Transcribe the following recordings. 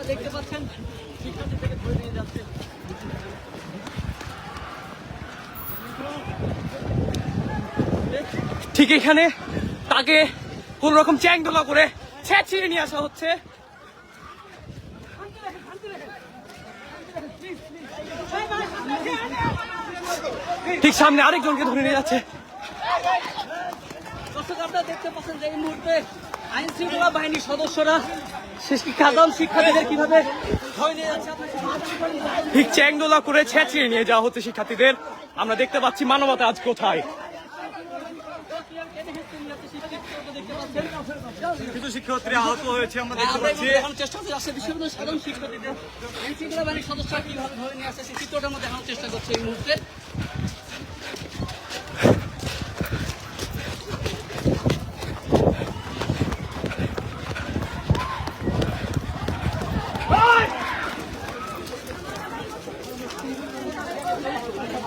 আপনারা দেখতে পাচ্ছেন? শিক্ষার্থী থেকে ধরে নিয়ে যাচ্ছে ঠিক এখানে তাকে কোন রকম চ্যাংদোলা করে ছেঁচিয়ে নিয়ে আসা হচ্ছে। ঠিক সামনে আরেকজনকে ধরে নিয়ে যাচ্ছে। দর্শক আপনারা দেখতে পাচ্ছেন যে এই মুহূর্তে আইন শৃঙ্খলা বাহিনীর সদস্যরা সাধারণ শিক্ষার্থীদের কীভাবে ঠিক চ্যাংদোলা করে ছেঁচিয়ে নিয়ে যাওয়া হচ্ছে শিক্ষার্থীদের। আমরা দেখতে পাচ্ছি মানবতা আজ কোথায়? কিছু শিক্ষার্থী আহত হয়েছে আমরা দেখতে পাচ্ছি। দেখানোর চেষ্টা করছি আসলে বিভিন্ন সাধারণ শিক্ষার্থীদের শৃঙ্খলা বাহিনীর সদস্যরা কীভাবে ধরে নিয়ে আসছে সেই চিত্রটা আমরা দেখানোর চেষ্টা করছি এই মুহূর্তে।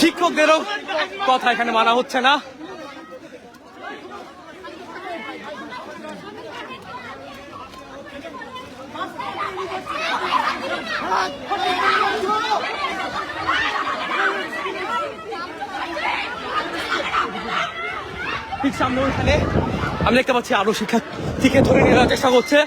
শিক্ষকদেরও কথা এখানে মানা হচ্ছে না। ঠিক সামনে ওইখানে আমি দেখতে পাচ্ছি আরও শিক্ষার্থীকে ধরে নেওয়ার চেষ্টা করছে।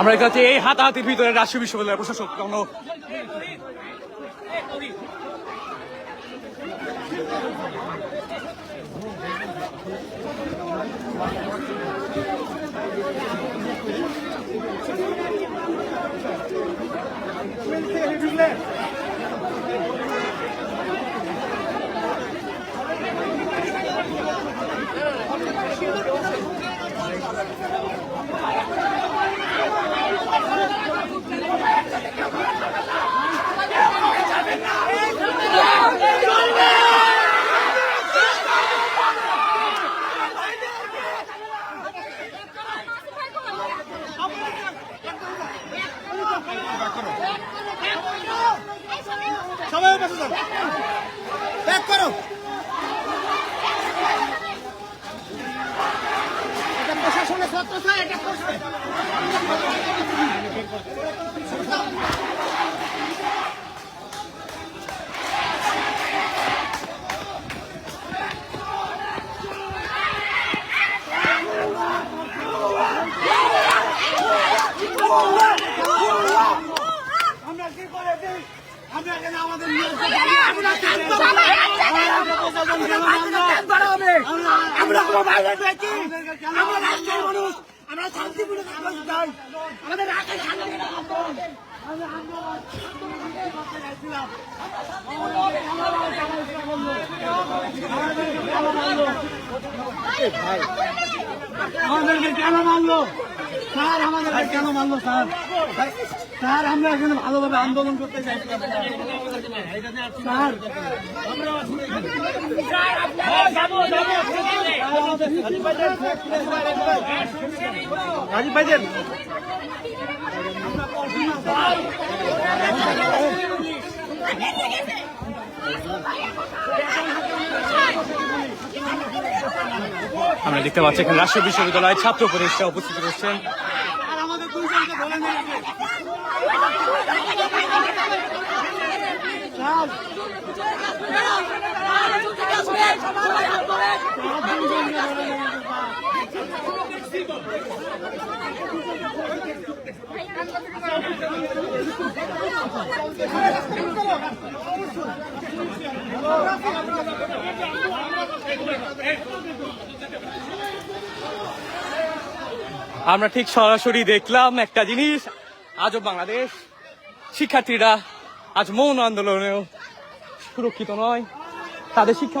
আমরা কাছে এই হাতাহাতির ভিতরে রাজশাহী বিশ্ববিদ্যালয়ের প্রশাসক কোনো সবাই বসে যান ব্যাক করো। এটা প্রশাসনের ছাত্র স্যার এটা প্রশাসন আমরা কি করে দিই আমরা এখানে আমাদের নিয়ন্ত্রণ আমরা আমরা কোনো আমরা আমরা শান্তিপূর্ণ চাই আমাদেরকে কেন মানলো? স্যার, আমাদেরকে কেন মানলো, স্যার? স্যার, আমরা এখানে ভালোভাবে আন্দোলন করতে চাইছিলাম স্যার দেখতে পাচ্ছি এখানে রাজশাহী বিশ্ববিদ্যালয়ের ছাত্র পরিষদে উপস্থিত রয়েছেন। আর আমরা ঠিক সরাসরি দেখলাম একটা জিনিস আজও বাংলাদেশ শিক্ষার্থীরা আজ মৌন আন্দোলনেও সুরক্ষিত নয় তাদের শিক্ষা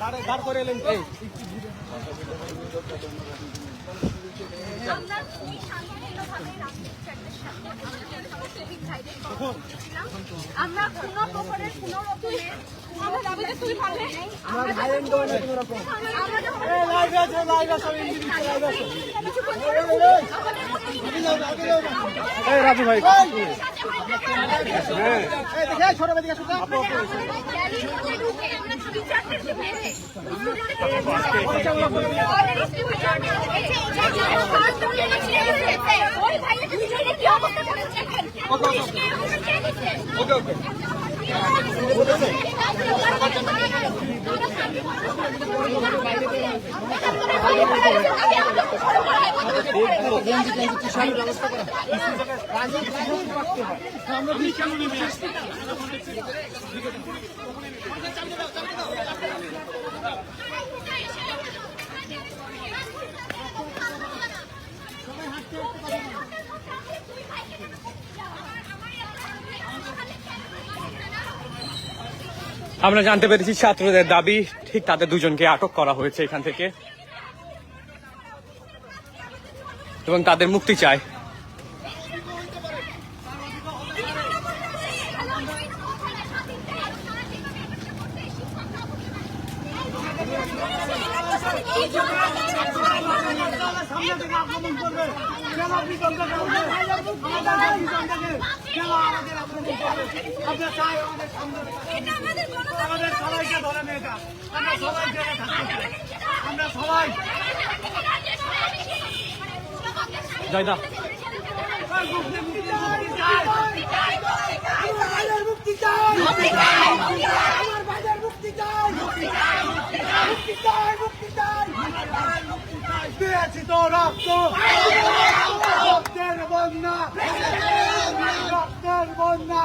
নাই এটাও আমরা খুবই শান্তিপূর্ণভাবে। আমরা কোনো প্রকারের কোনো আমরা যখন কিছু আমরা জানতে পেরেছি ছাত্রদের দাবি, ঠিক তাদের দুজনকে আটক করা হয়েছে এখান থেকে। এবং তাদের মুক্তি চায় সামনে থেকে আক্রমণ করবে কেন আপনি দলটা করবে আমাদের পিছন থেকে কেন আমাদের আক্রমণ করবে আমরা চাই আমাদের সামনে আমাদের সবাইকে ধরে মেয়েটা। আমরা সবাই জেলে থাকতে চাই আমরা সবাই। জয়দা। মুক্তি চাই আমার ভাইয়ের মুক্তি চাই আমার ভাইয়ের মুক্তি চাই মুক্তি চাই মুক্তি চাই মুক্তি চাই। দিয়েছি তো রক্ত। রক্তের বন্যা। রক্তের বন্যা।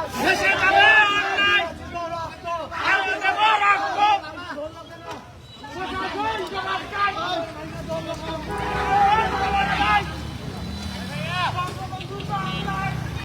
Bye.